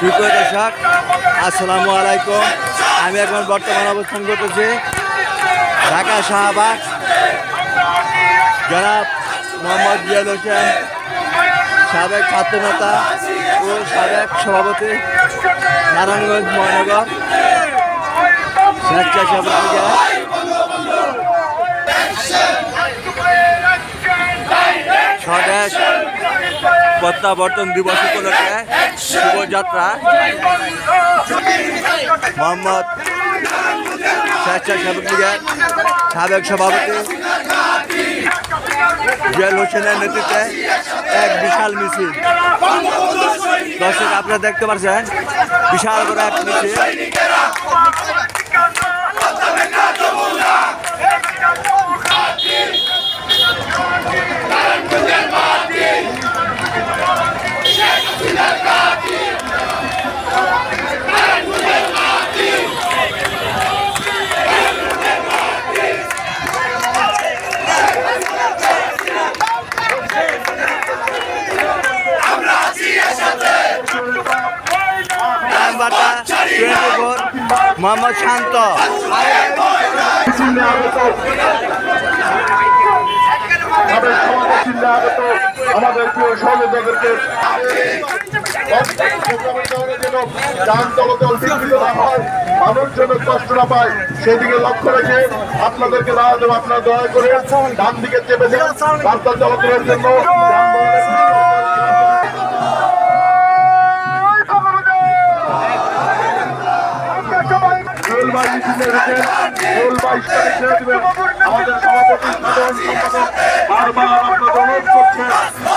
সুপ্রিয় দর্শক, আসসালামু আলাইকুম। আমি এখন বর্তমান অবস্থান করতেছি ঢাকা শাহবাগ। জনাব মোহাম্মদ জিয়াল হোসেন, সাবেক ছাত্রনেতা ও সাবেক সভাপতি নারায়ণগঞ্জ মহানগর। স্বেচ্ছাসেবক স্বদেশ প্রত্যাবর্তন দিবস উপলক্ষে শুভযাত্রা। মোহাম্মদ স্বেচ্ছাসেবক লীগের সাবেক সভাপতি জুয়েল হোসেনের নেতৃত্বে এক বিশাল মিছিল। দর্শক, আপনারা দেখতে পাচ্ছেন, বিশাল বড় এক মিছিল। টোয়েন্টি শান্ত। আমাদের প্রিয় সহযোগীদেরকে মানুষ যেন কষ্ট সেদিকে লক্ষ্য রেখে আপনাদেরকে দাওয়া দেবো আপনারা দয়া করে ডান দিকে চেপে দিন রাস্তা চলাচলের জন্য আমাদের সভাপতি সাধারণ সম্পাদক বারবার আপনাদের অনুরোধ করছে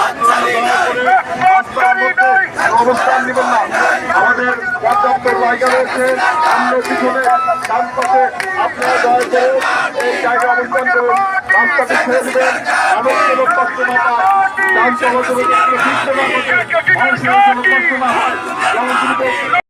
আপনারা দয়া করে রাস্তার মধ্যে অবস্থান নেবেন না আমাদের পর্যাপ্ত জায়গা রয়েছে সামনে পিছনে ডান পাশে আপনারা দয়া করে এই জায়গা অবস্থান করুন রাস্তাটি ছেড়ে দিবেন মানুষ যেন কষ্ট না পায় যান চলাচলের জন্য ফিরতে না পারে মানুষের যেন কষ্ট না হয়